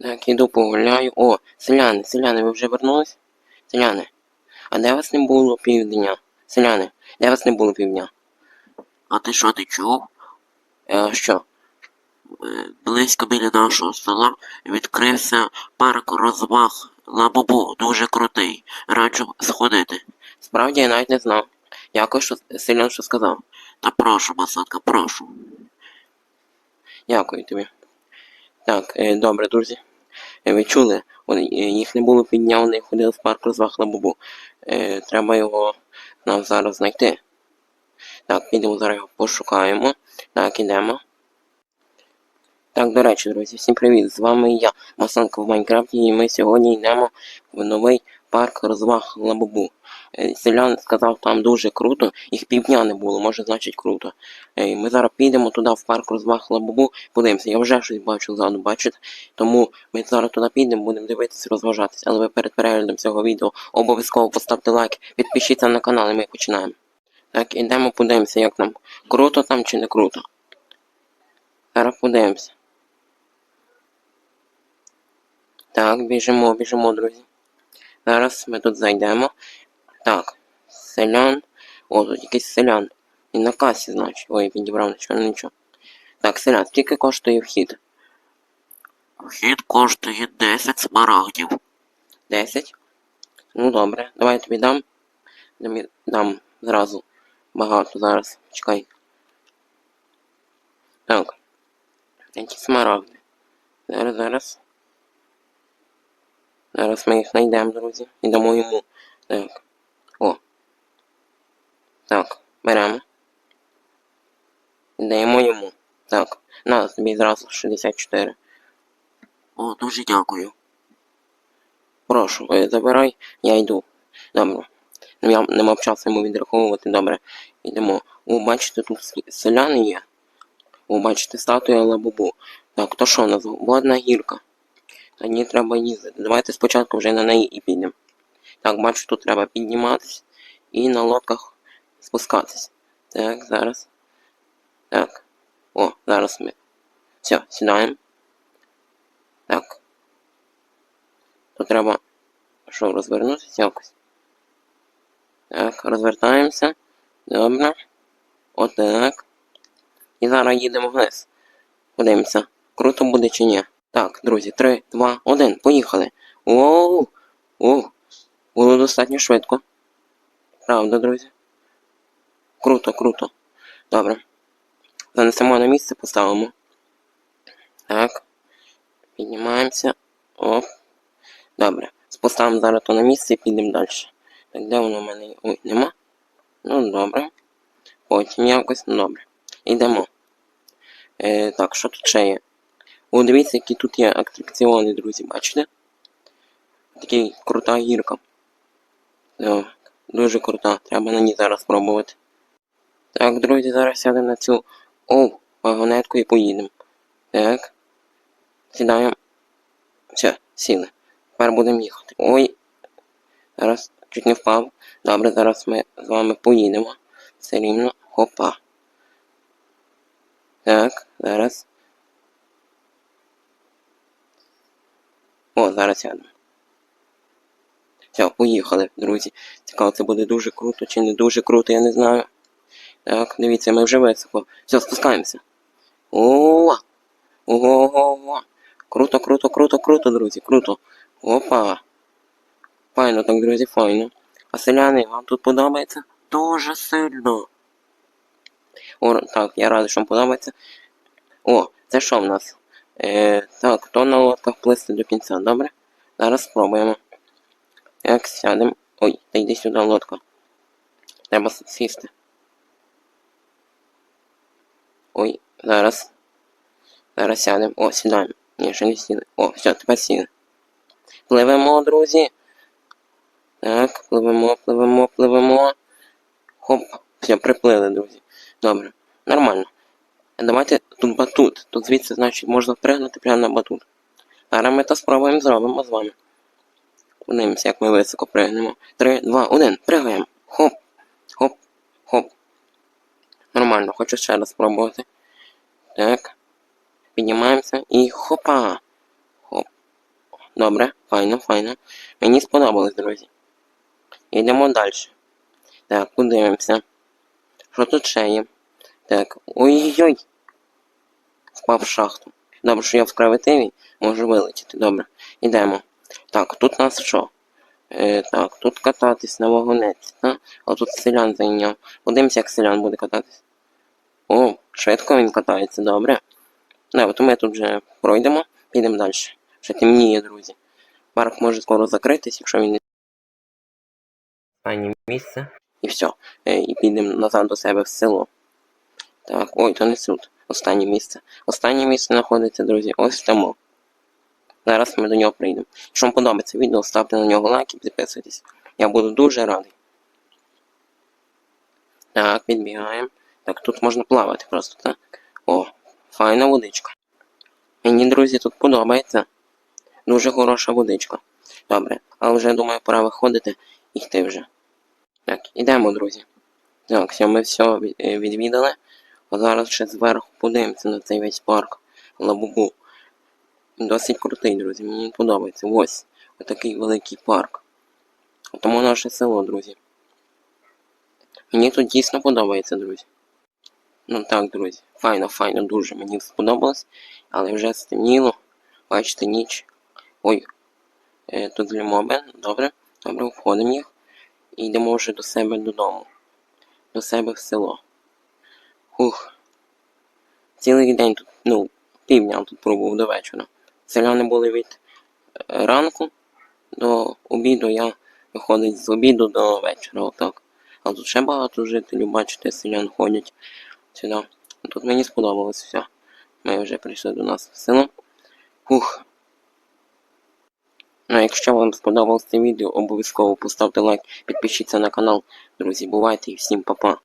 Так, іду погуляю. О, селяни, селяни, ви вже вернулись? Селяни. А де вас не було півдня? Селяни, де вас не було півдня? А ти що не чув? Е, що? Е, Близько біля нашого села відкрився парк розваг Лабубу, дуже крутий. Раджу сходити. Справді я навіть не знав. Дякую, що селян, що сказав. Та прошу, масатка, прошу. Дякую тобі. Так, е, добре, друзі. Е, ви чули? Е, їх не було підняв, вони ходили в парк розваг Лабубу. Е, треба його нам зараз знайти. Так, підемо зараз його пошукаємо. Так, ідемо. Так, до речі, друзі, всім привіт! З вами я, Масанка в Майнкрафті, і ми сьогодні йдемо в новий парк розваг Лабубу. Е, Селян сказав, там дуже круто, їх півдня не було, може значить круто. Е, Ми зараз підемо туди в парк розваг Лабубу, подивимося, я вже щось бачу ззаду, бачите? Тому ми зараз туди підемо, будемо дивитися, розважатися. Але ви перед переглядом цього відео обов'язково поставте лайк, підпишіться на канал і ми починаємо. Так, ідемо подивимося, як нам круто там чи не круто. Зараз подивимося. Так, біжимо, біжимо, друзі. Зараз ми тут зайдемо. Так, селян. О, тут якийсь селян. І на касі, значить. Ой, підібрав нічого. Так, селян, скільки коштує вхід? Вхід коштує 10 смарагдів. 10? Ну добре, давай я тобі дам. Дам, дам зразу багато зараз. Чекай. Так. Які смарагди. Зараз, зараз. Зараз ми їх знайдемо, друзі. І дамо йому. Так. Так, беремо. Даємо йому. Так. На тобі зразу 64. О, дуже дякую. Прошу, е, забирай, я йду. Добре. Ну, Я не мав часу йому відраховувати, добре. Йдемо. О, бачите, тут селяни є. О, бачите, статуя лабубу. Так, то що у нас? Водна гірка. Та ні, треба їздити. Давайте спочатку вже на неї і підемо. Так, бачу, тут треба підніматись і на лодках спускатись. Так, зараз. Так. О, зараз ми. Все, сідаємо. Так. То треба що, розвернутися якось. Так, розвертаємося. Добре. Отак. І зараз їдемо вниз. Подивимося, круто буде чи ні. Так, друзі, 3, 2, 1, поїхали. Оу! Оу! Було достатньо швидко. Правда, друзі? Круто, круто. Добре. Занесемо на місце, поставимо. Так. Піднімаємося. Оп. Добре. Поставимо зараз то на місце і підемо далі. Так, де воно в мене? Ой, нема? Ну, добре. Потім якось, ну добре. Йдемо. Е, так, що тут ще є? О, дивіться, які тут є атракціони, друзі, бачите? Такий крута гірка. Так, дуже крута. Треба на ній зараз спробувати. Так, друзі, зараз сядемо на цю О, вагонетку і поїдемо. Так. Сідаємо. Все, сіли. Тепер будемо їхати. Ой. Зараз чуть не впав. Добре, зараз ми з вами поїдемо. Все рівно. Хопа. Так, зараз. О, зараз сядемо. Все, поїхали, друзі. Цікаво, це буде дуже круто чи не дуже круто, я не знаю. Так, дивіться, ми вже високо. Все, спускаємося. О! Ого-го! Круто, круто, круто, круто, друзі, круто. Опа. Файно так, друзі, файно. А селяни, вам тут подобається? Дуже сильно. О, так, я радий, що вам подобається. О, це що в нас? Е, так, то на лодках плисти до кінця, добре? Зараз спробуємо. Як сядемо. Ой, та йди сюди лодка. Треба сісти. Ой, зараз. Зараз сядемо. О, сідаємо. Ні, ще не сіли. О, все, тепер сіли. Пливемо, друзі. Так, пливемо, пливемо, пливемо. Хоп. Все, приплили, друзі. Добре. Нормально. Давайте тут батут. Тут звідси, значить, можна пригнути прямо на батут. Зараз ми то спробуємо зробимо з вами. Подивимося, як ми високо пригнемо. Три, два, один. Пригаємо. Хоп. Нормально, хочу ще раз спробувати. Так. Піднімаємося і хопа. Хоп. Добре, файно, файно. Мені сподобалось, друзі. Йдемо далі. Так, подивимося. Що тут ще є? Так, ой-ой-ой. Впав в шахту. Добре, що я в креветиві, можу вилетіти. Добре. Йдемо. Так, тут у нас що? Е, так, тут кататись на вагонеті, так? А тут селян зайняв. Подивимося, як селян буде кататись. О, швидко він катається, добре. Добре, то ми тут вже пройдемо, підемо далі. Ще темніє, друзі. Парк може скоро закритись, якщо він не. Останнє місце. І все. Е, і підемо назад до себе в село. Так, ой, то не тут. Останнє місце. Останнє місце знаходиться, друзі, ось тому. Зараз ми до нього прийдемо. Якщо вам подобається відео, ставте на нього лайк і підписуйтесь. Я буду дуже радий. Так, підбігаємо. Так, тут можна плавати просто, так? О, файна водичка. Мені, друзі, тут подобається. Дуже хороша водичка. Добре, але вже думаю, пора виходити і йти вже. Так, ідемо, друзі. Так, все, ми все відвідали. А зараз ще зверху подивимося на цей весь парк. Лабубу. Досить крутий, друзі. Мені подобається. Ось. Отакий великий парк. Тому наше село, друзі. Мені тут дійсно подобається, друзі. Ну так, друзі. Файно, файно, дуже мені сподобалось. Але вже стемніло. Бачите, ніч. Ой. Е, тут для. Добре. Добре, входимо їх. І йдемо вже до себе додому. До себе в село. Ух. Цілий день тут, ну, півдня тут пробув до вечора. Селяни були від е, ранку до обіду, я виходить з обіду до вечора, отак. А тут ще багато жителів, бачите, селян ходять сюди. Тут мені сподобалось все. Ми вже прийшли до нас в село. Ух. Ну, якщо вам сподобалось це відео, обов'язково поставте лайк, підпишіться на канал. Друзі, бувайте і всім па-па.